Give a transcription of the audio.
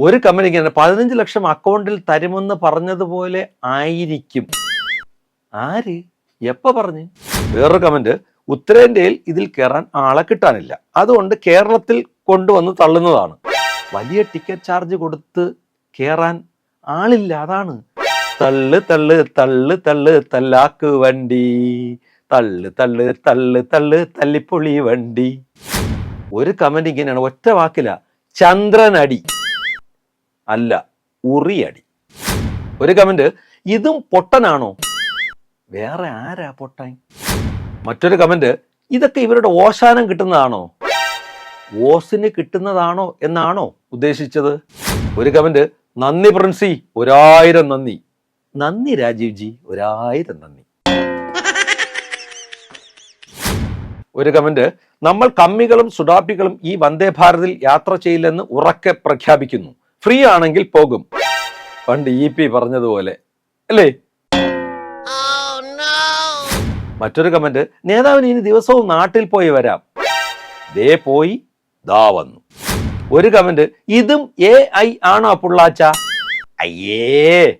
ഒരു കമ്പനിക്ക് തന്നെ പതിനഞ്ച് ലക്ഷം അക്കൗണ്ടിൽ തരുമെന്ന് പറഞ്ഞതുപോലെ ആയിരിക്കും. ആര്? എപ്പ പറഞ്ഞു? വേറൊരു കമന്റ് ഉത്തരേന്ത്യയിൽ ഇതിൽ കയറാൻ ആളെ കിട്ടാനില്ല. അതുകൊണ്ട് കേരളത്തിൽ കൊണ്ടുവന്ന് തള്ളുന്നതാണ്. വലിയ ടിക്കറ്റ് ചാർജ് കൊടുത്ത് കയറാൻ ആളില്ല. അതാണ്. തള്ളു തള്ളു തള്ള് തള്ള് തല്ലാക്ക് വണ്ടി. തള്ളു തള്ള് തള്ള് തള്ള് തല്ലിപ്പൊളി വണ്ടി. ഒരു കമന്റ് ഇങ്ങനെയാണ്. ഒറ്റ വാക്കില. ചന്ദ്രനടി. അല്ല ഉറിയടി. ഒരു കമന്റ് ഇതും പൊട്ടനാണോ? വേറെ ആരാ പൊട്ടാൻ? മറ്റൊരു കമന്റ് ഇതൊക്കെ ഇവരുടെ ഓശാനം കിട്ടുന്നതാണോ? ഓസിന് കിട്ടുന്നതാണോ എന്നാണോ ഉദ്ദേശിച്ചത്? ഒരു കമന്റ് നന്ദി പ്രിൻസി ഒരായിരം നന്ദി. നന്ദി രാജീവ് ജി ഒരായിരം നന്ദി. ഒരു കമന്റ് നമ്മൾ കമ്മികളും സുഡാപ്പികളും ഈ വന്ദേ ഭാരതിൽ യാത്ര ചെയ്യില്ലെന്ന് ഉറക്കെ പ്രഖ്യാപിക്കുന്നു. ഫ്രീ ആണെങ്കിൽ പോകും. പണ്ട് ഇ പി പറഞ്ഞതുപോലെ. അല്ലേ? മറ്റൊരു കമന്റ് നേതാവിന് ഇനി ദിവസവും നാട്ടിൽ പോയി വരാം. ദേ പോയി ദാ വന്നു. ഒരു കമന്റ് ഇതും എ ഐ ആണോ പുള്ളാച്ച? അയ്യേ!